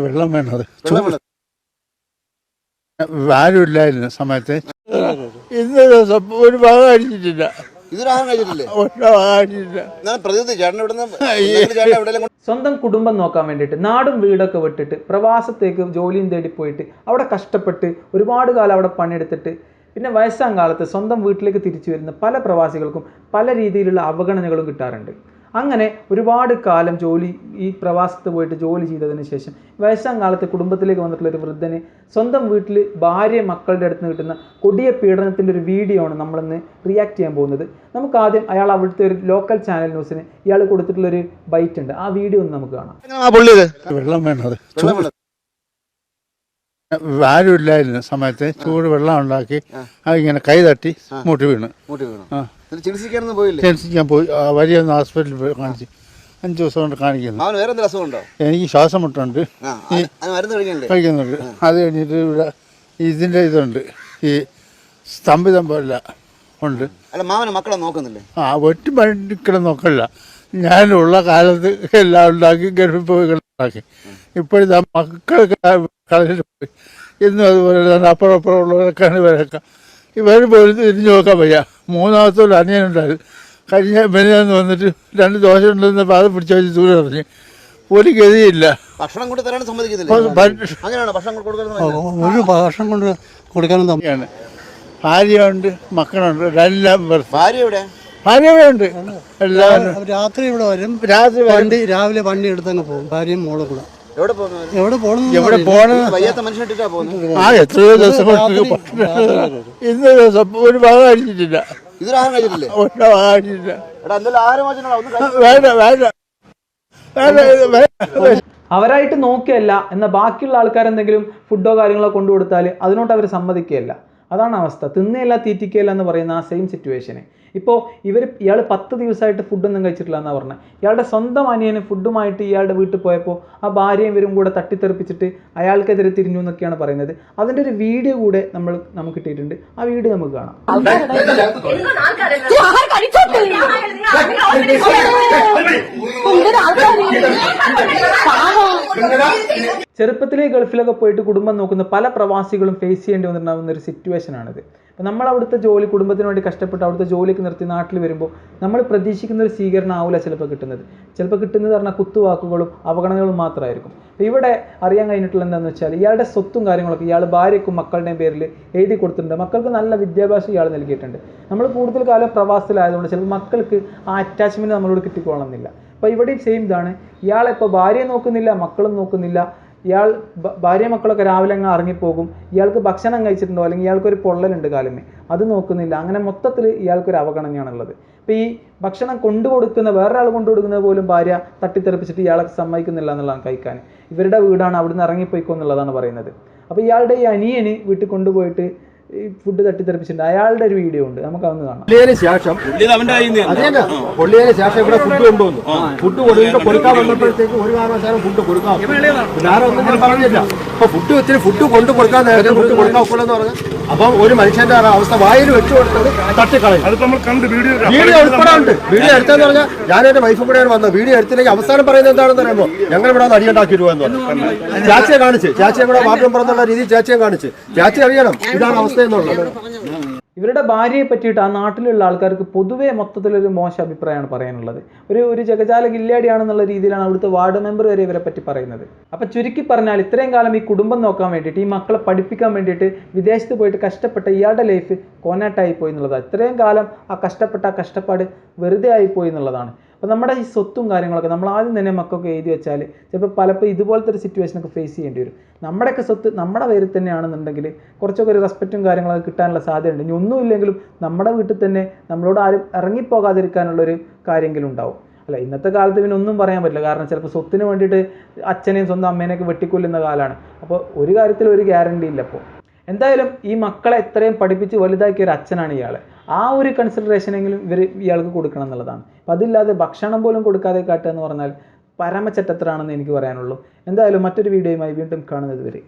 വെള്ളം വേണത് വെള്ളം വേണം. ആരുമില്ലായിരുന്നു സമയത്ത്. ഇന്ന് ദിവസം ഒരു ഭാഗം അടിച്ചിട്ടില്ല. സ്വന്തം കുടുംബം നോക്കാൻ വേണ്ടിയിട്ട് നാടും വീടൊക്കെ വിട്ടിട്ട് പ്രവാസത്തേക്ക് ജോലിയും തേടി പോയിട്ട് അവിടെ കഷ്ടപ്പെട്ട് ഒരുപാട് കാലം അവിടെ പണിയെടുത്തിട്ട് പിന്നെ വയസ്സാം കാലത്ത് സ്വന്തം വീട്ടിലേക്ക് തിരിച്ചു വരുന്ന പല പ്രവാസികൾക്കും പല രീതിയിലുള്ള അവഗണനകളും കിട്ടാറുണ്ട്. അങ്ങനെ ഒരുപാട് കാലം ജോലി ഈ പ്രവാസത്ത് പോയിട്ട് ജോലി ചെയ്തതിന് ശേഷം വയസ്സാം കാലത്ത് കുടുംബത്തിലേക്ക് വന്നിട്ടുള്ള ഒരു വൃദ്ധന് സ്വന്തം വീട്ടിൽ ഭാര്യ മക്കളുടെ അടുത്ത് നിന്ന് കിട്ടുന്ന കൊടിയ പീഡനത്തിന്റെ ഒരു വീഡിയോ ആണ് നമ്മളിന്ന് റിയാക്ട് ചെയ്യാൻ പോകുന്നത്. നമുക്ക് ആദ്യം അയാൾ അവിടുത്തെ ഒരു ലോക്കൽ ചാനൽ ന്യൂസിന് ഇയാൾ കൊടുത്തിട്ടുള്ള ഒരു ബൈറ്റ് ഉണ്ട്. ആ വീഡിയോ ഒന്ന് നമുക്ക് കാണാം. വെള്ളം വെള്ളം വേണം. ആരുമില്ലായിരുന്നു സമയത്ത്. ചൂട് വെള്ളം ഉണ്ടാക്കി അതിങ്ങനെ കൈ തട്ടി മുട്ടി വീണ്. ചികിത്സിക്കാൻ പോയി. വലിയ ഹോസ്പിറ്റലിൽ പോയി കാണിച്ച്. അഞ്ച് ദിവസം കൊണ്ട് കാണിക്കുന്നു. എനിക്ക് ശ്വാസം മുട്ടുണ്ട് കഴിക്കുന്നുണ്ട്. അത് കഴിഞ്ഞിട്ട് ഇവിടെ ഇതിന്റെ ഇതുണ്ട്. ഈ സ്തംഭിതം പോലെ ഉണ്ട്. ആ ഒറ്റ പണിക്കിടെ നോക്കല്ല. ഞാനുള്ള കാലത്ത് എല്ലാം ഉണ്ടാക്കി ഗൾഫിൽ പോയി ഉണ്ടാക്കി. ഇപ്പോഴത്തെ മക്കളൊക്കെ കളഞ്ഞിട്ട് പോയി. ഇന്നും അതുപോലെ തന്നെ അപ്പുറം അപ്പുറം ഉള്ളവരൊക്കെയാണ് ഇവരൊക്കെ. ഇവർ പോലും തിരിഞ്ഞു നോക്കാൻ വയ്യ. മൂന്നാമത്തെ ഒരു അനിയനുണ്ടായിരുന്നു കഴിഞ്ഞ മെനിയാന്ന് വന്നിട്ട് രണ്ട് ദോശ ഉണ്ടെന്ന് അത് പിടിച്ചു വെച്ച് ദൂരെ എറിഞ്ഞ് ഒരു ഗതിയില്ല. ഭക്ഷണം കൊണ്ട് തരാൻ സമ്മതിക്കുന്നില്ലേ അങ്ങനെയാണ്? ഭക്ഷണം ഒരു ഭാഷം കൊണ്ട് കൊടുക്കാനും. ഭാര്യയുണ്ട് മക്കളുണ്ട് എല്ലാം വെറുതെ. ഭാര്യ എവിടെ? ഭാര്യ ഇവിടെ ഉണ്ട് എല്ലാവരും രാത്രി ഇവിടെ വരും. രാത്രി വണ്ടി രാവിലെ വണ്ടി എടുത്തങ്ങ് പോകും. ഭാര്യയും മോളും കൂടെ. എവിടെ പോകണം എവിടെ പോകുന്നത്? ആ എത്രയോ ദിവസം ഇന്ന് ദിവസം ഒരു ഭാഗം കഴിച്ചിട്ടില്ലേ ഒരു ഭാഗം വേണ്ട വേണ്ട. വേണ്ട അവരായിട്ട് നോക്കിയല്ല എന്നാൽ ബാക്കിയുള്ള ആൾക്കാരെന്തെങ്കിലും ഫുഡോ കാര്യങ്ങളോ കൊണ്ടു കൊടുത്താൽ അതിനോട്ട് അവർ സമ്മതിക്കുകയല്ല. അതാണ് അവസ്ഥ. തിന്നയല്ല തീറ്റിക്കുകയല്ല എന്ന് പറയുന്ന ആ സെയിം സിറ്റുവേഷന് ഇപ്പോൾ ഇവർ ഇയാൾ പത്ത് ദിവസമായിട്ട് ഫുഡൊന്നും കഴിച്ചിട്ടില്ല എന്നാണ് പറഞ്ഞത് ഇയാളുടെ സ്വന്തം അനിയന് ഫുഡുമായിട്ട് ഇയാളുടെ വീട്ടിൽ പോയപ്പോൾ ആ ഭാര്യയും ഇവരും കൂടെ തട്ടിത്തെറിപ്പിച്ചിട്ട് അയാൾക്കെതിരെ തിരിഞ്ഞു എന്നൊക്കെയാണ് പറയുന്നത്. അതിന്റെ ഒരു വീഡിയോ കൂടെ നമ്മൾ നമുക്ക് കിട്ടിയിട്ടുണ്ട്. ആ വീഡിയോ നമുക്ക് കാണാം. ചെറുപ്പത്തിലെ ഗൾഫിലൊക്കെ പോയിട്ട് കുടുംബം നോക്കുന്ന പല പ്രവാസികളും ഫേസ് ചെയ്യേണ്ടി വന്നിട്ടുണ്ടാകുന്ന ഒരു സിറ്റുവേഷനാണിത് അപ്പോൾ നമ്മൾ അവിടുത്തെ ജോലി കുടുംബത്തിന് വേണ്ടി കഷ്ടപ്പെട്ട് അവിടുത്തെ ജോലിക്ക് നിർത്തി നാട്ടിൽ വരുമ്പോൾ നമ്മൾ പ്രതീക്ഷിക്കുന്ന ഒരു സ്വീകരണം ആവില്ല ചിലപ്പോൾ കിട്ടുന്നത്. ചിലപ്പോൾ കിട്ടുന്നത് പറഞ്ഞാൽ കുത്തുവാക്കുകളും അവഗണനകളും മാത്രമായിരിക്കും. അപ്പോൾ ഇവിടെ അറിയാൻ കഴിഞ്ഞിട്ടുള്ള എന്താണെന്ന് വെച്ചാൽ ഇയാളുടെ സ്വത്തും കാര്യങ്ങളൊക്കെ ഇയാൾ ഭാര്യയ്ക്കും മക്കളുടെയും പേരിൽ എഴുതി കൊടുത്തിട്ടുണ്ട്. മക്കൾക്ക് നല്ല വിദ്യാഭ്യാസം ഇയാൾ നൽകിയിട്ടുണ്ട്. നമ്മൾ കൂടുതൽ കാലം പ്രവാസത്തിലായതുകൊണ്ട് ചിലപ്പോൾ മക്കൾക്ക് ആ അറ്റാച്ച്മെന്റ് നമ്മളോട് കിട്ടിക്കൊള്ളണമെന്നില്ല. അപ്പോൾ ഇവിടെയും സെയിം ഇതാണ്. ഇയാളിപ്പോൾ ഭാര്യയെ നോക്കുന്നില്ല മക്കളും നോക്കുന്നില്ല. ഇയാൾ ഭാര്യ മക്കളൊക്കെ രാവിലെ അങ്ങ് ഇറങ്ങിപ്പോകും. ഇയാൾക്ക് ഭക്ഷണം കഴിച്ചിട്ടുണ്ടോ? അല്ലെങ്കിൽ ഇയാൾക്കൊരു പൊള്ളലുണ്ട് കാലുമേ അത് നോക്കുന്നില്ല. അങ്ങനെ മൊത്തത്തിൽ ഇയാൾക്കൊരു അവഗണനയാണുള്ളത്. അപ്പോൾ ഈ ഭക്ഷണം കൊണ്ടു കൊണ്ടുകൊടുക്കുന്ന വേറൊരാൾ കൊണ്ടുകൊടുക്കുന്നത് പോലും ഭാര്യ തട്ടിത്തെറിപ്പിച്ചിട്ട് ഇയാളെ സമ്മതിക്കുന്നില്ല എന്നുള്ളതാണ് കഴിക്കാൻ. ഇവരുടെ വീടാണ് അവിടുന്ന് ഇറങ്ങിപ്പോയിക്കോ എന്നുള്ളതാണ് പറയുന്നത്. അപ്പോൾ ഇയാളുടെ ഈ അനിയന് വീട്ടിൽ കൊണ്ടുപോയിട്ട് ഈ ഫുഡ് തട്ടിത്തെറിപ്പിച്ചിട്ടുണ്ട് അയാളുടെ ഒരു വീഡിയോ ഉണ്ട്. നമുക്ക് അതൊന്ന് കാണാം. പൊള്ളിയതിന് ശേഷം പൊള്ളിയതിന് ശേഷം ഇവിടെ ഫുഡ് കൊണ്ടുവന്നു. ഫുഡ് കൊണ്ടുവന്നിട്ട് കൊടുക്കാൻ വന്നപ്പോഴത്തേക്ക് ഒരു കാരണവശാലും ഫുഡ് കൊടുക്കാം ഞാൻ പറഞ്ഞില്ല. അപ്പൊ ഫുഡ് ഒത്തിരി ഫുഡ് കൊണ്ടു കൊടുക്കാൻ നേരത്തെ ഫുഡ് കൊടുക്കാൻ ഒക്കില്ലെന്ന് പറഞ്ഞു. അപ്പം ഒരു മനുഷ്യന്റെ അവസ്ഥ വായിൽ വെച്ചു കൊടുത്തത് തട്ടിക്കളയും. വീഡിയോ ഉൾപ്പെടെ ഉണ്ട്. വീഡിയോ എടുത്തെന്ന് പറഞ്ഞാൽ ഞാൻ എന്റെ വൈഫും കൂടെയാണ് വന്നത്. വീഡിയോ എടുത്തില്ലെങ്കിൽ അവസാനം പറയുന്നത് എന്താണെന്ന് പറയുമ്പോൾ ഞങ്ങൾ ഇവിടെ അത് അടിയുണ്ടാക്കി രൂപ എന്ന് പറഞ്ഞു. ചാച്ചിയെ കാണിച്ച്. ചാച്ചിയെ ഇവിടെ മാപ്പിളം പുറത്തുള്ള രീതിയിൽ ചാച്ചിയെ കാണിച്ച്. ചാച്ചി അറിയണം. ഇതാണ് അവസ്ഥ. എന്നുള്ളത്. ഇവരുടെ ഭാര്യയെ പറ്റിയിട്ട് ആ നാട്ടിലുള്ള ആൾക്കാർക്ക് പൊതുവേ മൊത്തത്തിലൊരു മോശം അഭിപ്രായമാണ് പറയാനുള്ളത്. ഒരു ഒരു ജഗജാല ഗില്ലാടിയാണെന്നുള്ള രീതിയിലാണ് അവിടുത്തെ വാർഡ് മെമ്പർ വരെ ഇവരെ പറ്റി പറയുന്നത്. അപ്പോൾ ചുരുക്കി പറഞ്ഞാൽ ഇത്രയും കാലം ഈ കുടുംബം നോക്കാൻ വേണ്ടിയിട്ട് ഈ മക്കളെ പഠിപ്പിക്കാൻ വേണ്ടിയിട്ട് വിദേശത്ത് പോയിട്ട് കഷ്ടപ്പെട്ട ഇയാളുടെ ലൈഫ് കോനാട്ടായി പോയി എന്നുള്ളതാണ്. ഇത്രയും കാലം ആ കഷ്ടപ്പെട്ട ആ കഷ്ടപ്പാട് വെറുതെ ആയി പോയി എന്നുള്ളതാണ്. അപ്പോൾ നമ്മുടെ ഈ സ്വത്തും കാര്യങ്ങളൊക്കെ നമ്മൾ ആദ്യം തന്നെ മക്കൾക്ക് എഴുതി വെച്ചാൽ ചിലപ്പോൾ പലപ്പോൾ ഇതുപോലത്തെ ഒരു സിറ്റുവേഷനൊക്കെ ഫേസ് ചെയ്യേണ്ടി വരും. നമ്മുടെയൊക്കെ സ്വത്ത് നമ്മുടെ പേരിൽ തന്നെയാണെന്നുണ്ടെങ്കിൽ കുറച്ചൊക്കെ ഒരു റെസ്പെക്റ്റും കാര്യങ്ങളൊക്കെ കിട്ടാനുള്ള സാധ്യതയുണ്ട്. ഇനി ഒന്നും ഇല്ലെങ്കിലും നമ്മുടെ വീട്ടിൽ തന്നെ നമ്മളോട് ആരും ഇറങ്ങിപ്പോകാതിരിക്കാനുള്ളൊരു കാര്യമെങ്കിലും ഉണ്ടാവും. അല്ല ഇന്നത്തെ കാലത്ത് പിന്നെ ഒന്നും പറയാൻ പറ്റില്ല. കാരണം ചിലപ്പോൾ സ്വത്തിന് വേണ്ടിയിട്ട് അച്ഛനെയും സ്വന്തം അമ്മേനെയൊക്കെ വെട്ടിക്കൊല്ലുന്ന കാലമാണ് അപ്പോൾ ഒരു കാര്യത്തിൽ ഒരു ഗ്യാരണ്ടി ഇല്ല അപ്പോൾ എന്തായാലും ഈ മക്കളെ എത്രയും പഠിപ്പിച്ച് വലുതാക്കിയ ഒരു അച്ഛനാണ് ഇയാൾ ആ ഒരു കൺസിഡറേഷനെങ്കിലും ഇവർ ഇയാൾക്ക് കൊടുക്കണം എന്നുള്ളതാണ്. അപ്പം അതില്ലാതെ ഭക്ഷണം പോലും കൊടുക്കാതെ കാട്ടുക എന്ന് പറഞ്ഞാൽ പരമച്ചറ്റത്രാണെന്ന് എനിക്ക് പറയാനുള്ളൂ. എന്തായാലും മറ്റൊരു വീഡിയോയുമായി വീണ്ടും കാണുന്നത് വരെ